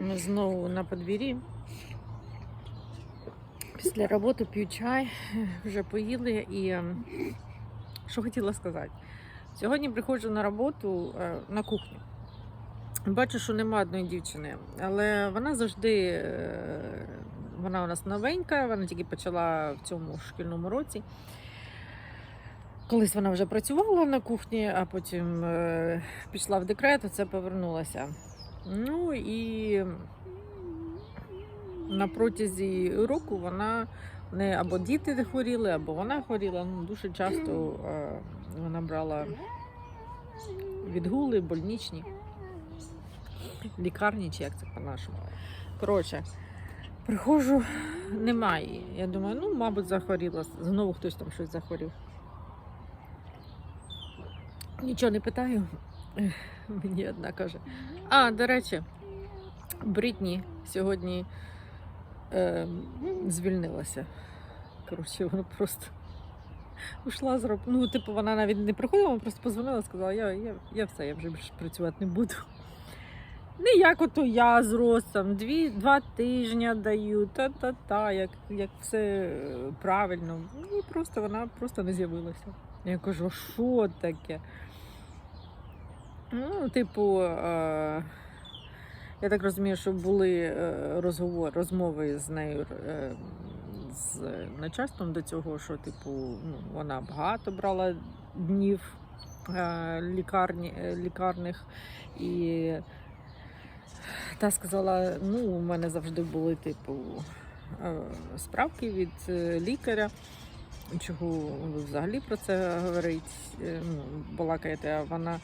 Ми знову на подвір'ї. Після роботи п'ю чай, вже поїли і ем, що хотіла сказати. Сьогодні приходжу на роботу е, на кухню. Бачу, що нема одної дівчини, але вона завжди е, вона у нас новенька, вона тільки почала в цьому шкільному році. Колись вона вже працювала на кухні, а потім е, пішла в декрет, а це повернулася. Ну і на протязі року вона в неї або діти хворіли, або вона хворіла. Ну, дуже часто е, вона брала відгули, больничні, лікарні, чи як це по-нашому. Коротше, приходжу, немає. Я думаю, ну, мабуть, захворіла. Знову хтось там щось захворів. Нічого не питаю. Мені одна каже. А, до речі, Брітні сьогодні е, звільнилася. Коротше, вона просто ушла з роб... Ну, типу, вона навіть не приходила, вона просто позвонила, сказала, я, я, я все, я вже більше працювати не буду. Не як ото я з ростом, дві, два тижні даю, та-та-та, як, як все е, правильно. І просто вона просто не з'явилася. Я кажу, що таке? Ну, типу, е, я так розумію, що були е, розговор, розмови з нею е, з начальством до цього, що типу, ну, вона багато брала днів е, лікарні, е, лікарних і та сказала, ну, у мене завжди були, типу, е, справки від е, лікаря. Чого взагалі про це говорить? Ну, балакаєте, а вона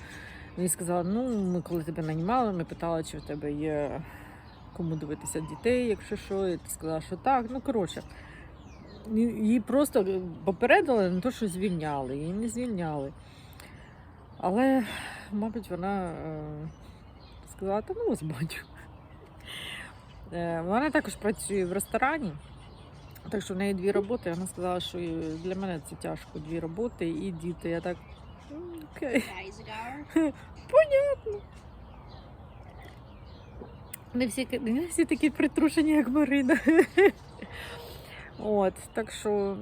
мені сказала: ну, ми коли тебе нанімали, ми питали, чи в тебе є кому дивитися дітей, якщо що, і ти сказала, що так. Ну, коротше, її просто попередили на те, що звільняли, її не звільняли. Але, мабуть, вона е, сказала, та ну вас бачу. Е, Вона також працює в ресторані. Так що в неї дві роботи. Вона сказала, що для мене це тяжко. Дві роботи і діти. Я так. «М, Окей. Guys. Не всі, не всі такі притрушені, як Марина. От, так що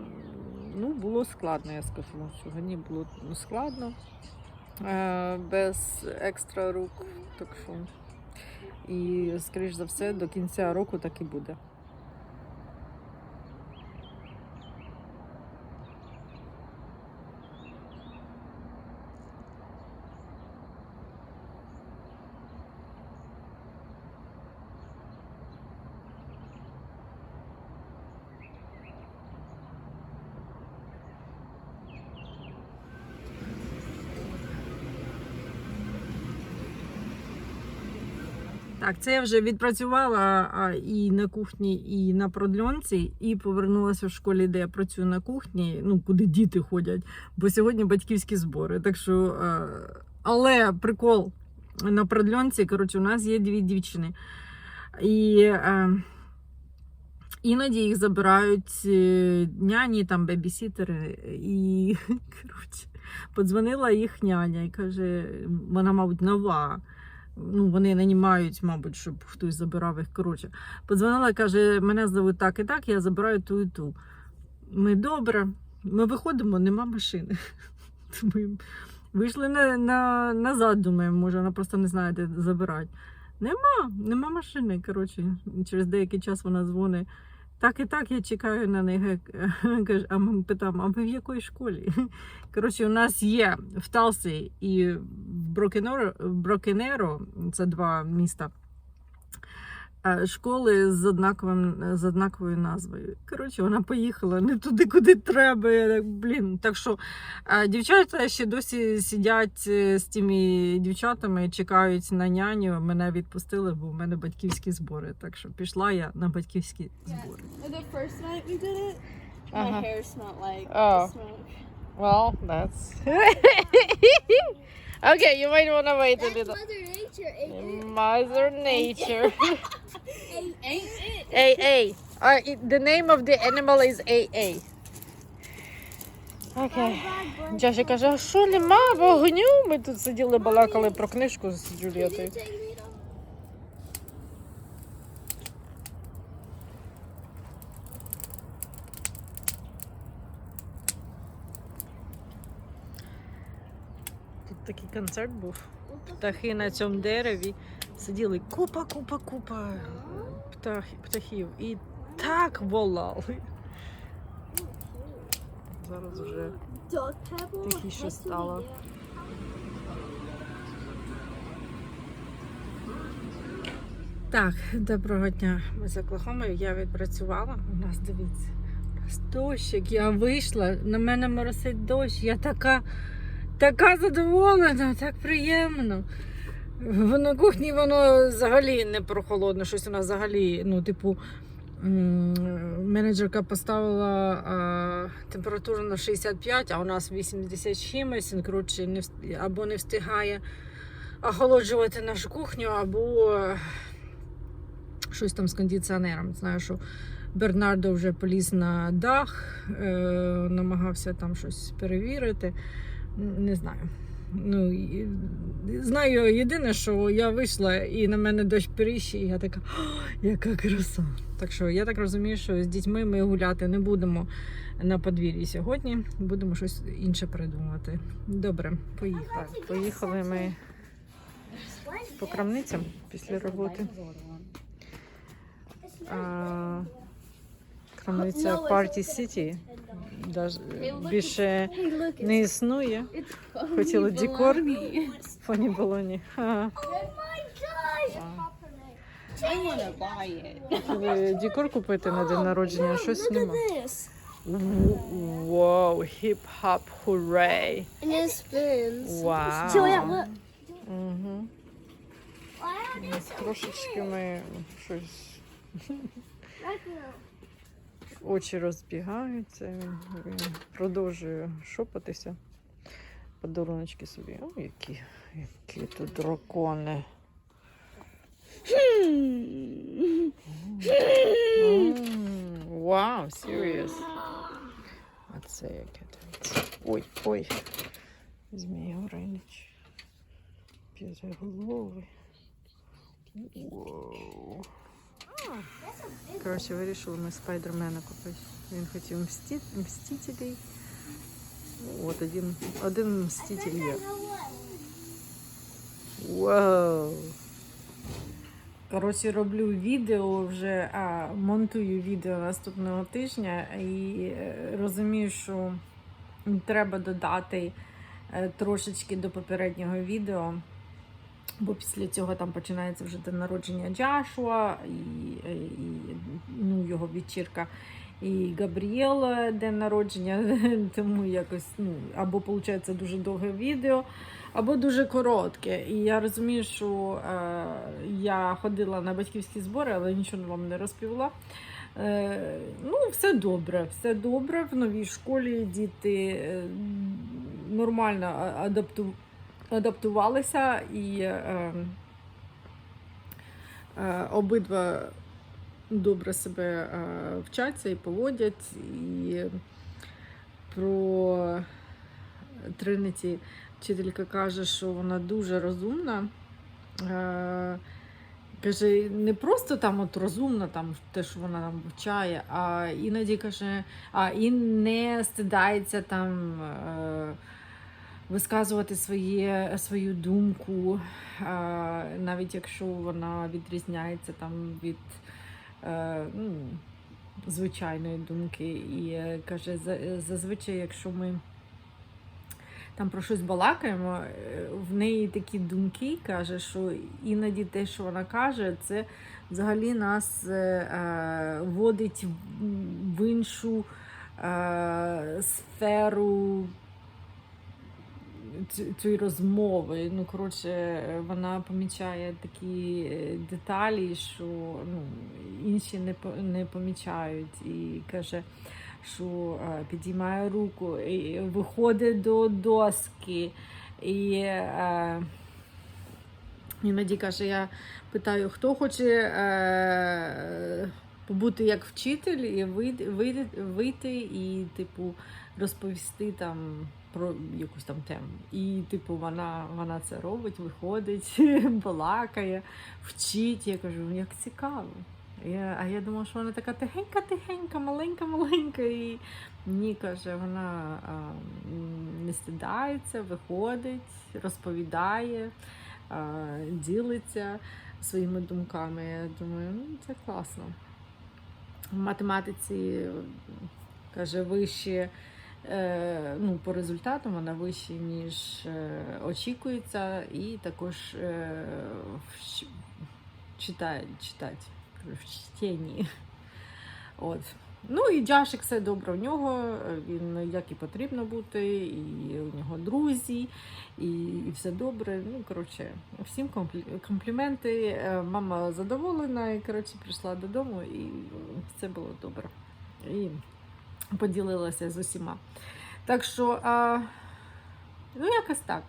ну, було складно, я скажу. Сьогодні було ну, складно, е, без екстра рук. Так що. І, скоріш за все, до кінця року так і буде. Так, це я вже відпрацювала і на кухні, і на продльонці, і повернулася в школі, де я працюю на кухні, ну куди діти ходять, бо сьогодні батьківські збори. Так що, е, але прикол на продльонці, коротше, у нас є дві дівчини. І е, іноді їх забирають е, няні, там бебісітери. І коротше, подзвонила їх няня і каже, вона, мабуть, нова ну, вони нанімають, мабуть, щоб хтось забирав їх. Коротше, подзвонила, каже, мене зовуть так і так, я забираю ту і ту. Ми добре, ми виходимо, нема машини. Ми вийшли на, на, назад, думаємо, може, вона просто не знає, де забирати. Нема, нема машини. Коротше, через деякий час вона дзвонить. Так і так, я чекаю на них. Каже, а ми питаємо, а ви в якій школі? Коротше, у нас є в Талсі і в Брокенеро, це два міста. Школи з однаковим з однаковою назвою. Коротше, вона поїхала не туди, куди треба. Я так, блін. Так що дівчата ще досі сидять е, з тими дівчатами, чекають на няню. Мене відпустили, бо в мене батьківські збори. Так що пішла я на батьківські збори. My Uh-huh. like Oh. Well, that's okay. You might want to wait a little. Mother Nature Ain't Mother Nature. Ain't it? AA. Uh, it- the name of the animal is AA. Окей. Джаші каже, а що нема вогню? Ми тут сиділи, балакали про книжку з Джулієтою. Концерт був. Птахи на цьому дереві сиділи купа, купа, купа птах, птахів. І так волали. Зараз вже. Тихіше стало. Так, доброго дня. Ми з Оклахомою. Я відпрацювала. У нас дивіться. Дощик. Я вийшла, на мене моросить дощ. Я така, така задоволена, так приємно. На кухні воно взагалі не прохолодно, щось у взагалі, ну, типу, менеджерка поставила а, температуру на 65, а у нас 80 з чимось, коротше, не або не встигає охолоджувати нашу кухню, або щось там з кондиціонером. Знаю, що Бернардо вже поліз на дах, е, намагався там щось перевірити. Не знаю. Ну, знаю єдине, що я вийшла і на мене дощ періщі, і я така, яка краса. Так що я так розумію, що з дітьми ми гуляти не будемо на подвір'ї сьогодні, будемо щось інше придумати. Добре, поїхали. Поїхали ми по крамницям після роботи. А, крамниця Party City більше не існує. it's Хотіла декор. Фоні. Хотіли декор купити на день народження, а щось нема. Вау, хіп-хап, хурей. Вау. Угу. Трошечки ми щось очі розбігаються. Він, він продовжує шопатися. Подаруночки собі. О, які, які тут дракони. Вау, serious. А це яке дивіться. Ой, ой. Змій Горинич. П'ятиголовий. Воу. Коротше, вирішили ми спайдермена купити. Він хотів мсті... мстителей. От один, один мститель є. Вау. Коротше, роблю відео вже, а, монтую відео наступного тижня і е, розумію, що треба додати е, трошечки до попереднього відео. Бо після цього там починається вже день народження Джашуа і, е, і ну, його вечірка. І Габріела день народження, тому якось ну, або виходить дуже довге відео, або дуже коротке. І я розумію, що е, я ходила на батьківські збори, але нічого вам не розповіла. Е, ну, все добре, все добре. В новій школі діти е, нормально а- адапту, адаптувалися і е, е, обидва добре себе е, вчаться і поводять. І про Триниті вчителька каже, що вона дуже розумна. Е, Каже, не просто там от розумна, там те, що вона там вивчає, а іноді каже, а і не стидається там е, висказувати своє, свою думку, е, навіть якщо вона відрізняється там від е, ну, звичайної думки. І е, каже, зазвичай, якщо ми там про щось балакаємо, в неї такі думки каже, що іноді те, що вона каже, це взагалі нас вводить в- іншу сферу цієї розмови. Ну, коротше, вона помічає такі е, деталі, що ну, інші не, не помічають. І каже, що е, підіймає руку, і виходить до доски. І е, іноді каже, я питаю, хто хоче е, побути як вчитель і вийти, вийти, і, типу, розповісти там про якусь там тему. І, типу, вона, вона це робить, виходить, балакає, вчить. Я кажу, як цікаво. Я, а я думала, що вона така тихенька-тихенька, маленька-маленька. І ні, каже, вона а, не стидається, виходить, розповідає, а, ділиться своїми думками. Я думаю, ну це класно. В математиці каже, вище. Е, Ну, по результатам вона вище, ніж е, очікується, і також е, в читає, в чтенні. От. Ну і Джашик все добре в нього. Він як і потрібно бути, і у нього друзі, і, і все добре. Ну, коротше, всім комплі- компліменти. Мама задоволена, і коротше, прийшла додому, і все було добре. І поділилася з усіма. Так що, а, ну, якось так.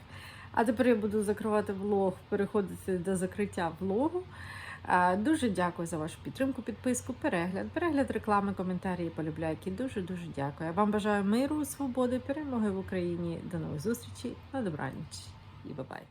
А тепер я буду закривати влог, переходити до закриття влогу. А, Дуже дякую за вашу підтримку, підписку, перегляд, перегляд реклами, коментарі, полюбляйки. Дуже дуже дякую. Я вам бажаю миру, свободи, перемоги в Україні. До нових зустрічей. На добраніч і бабай.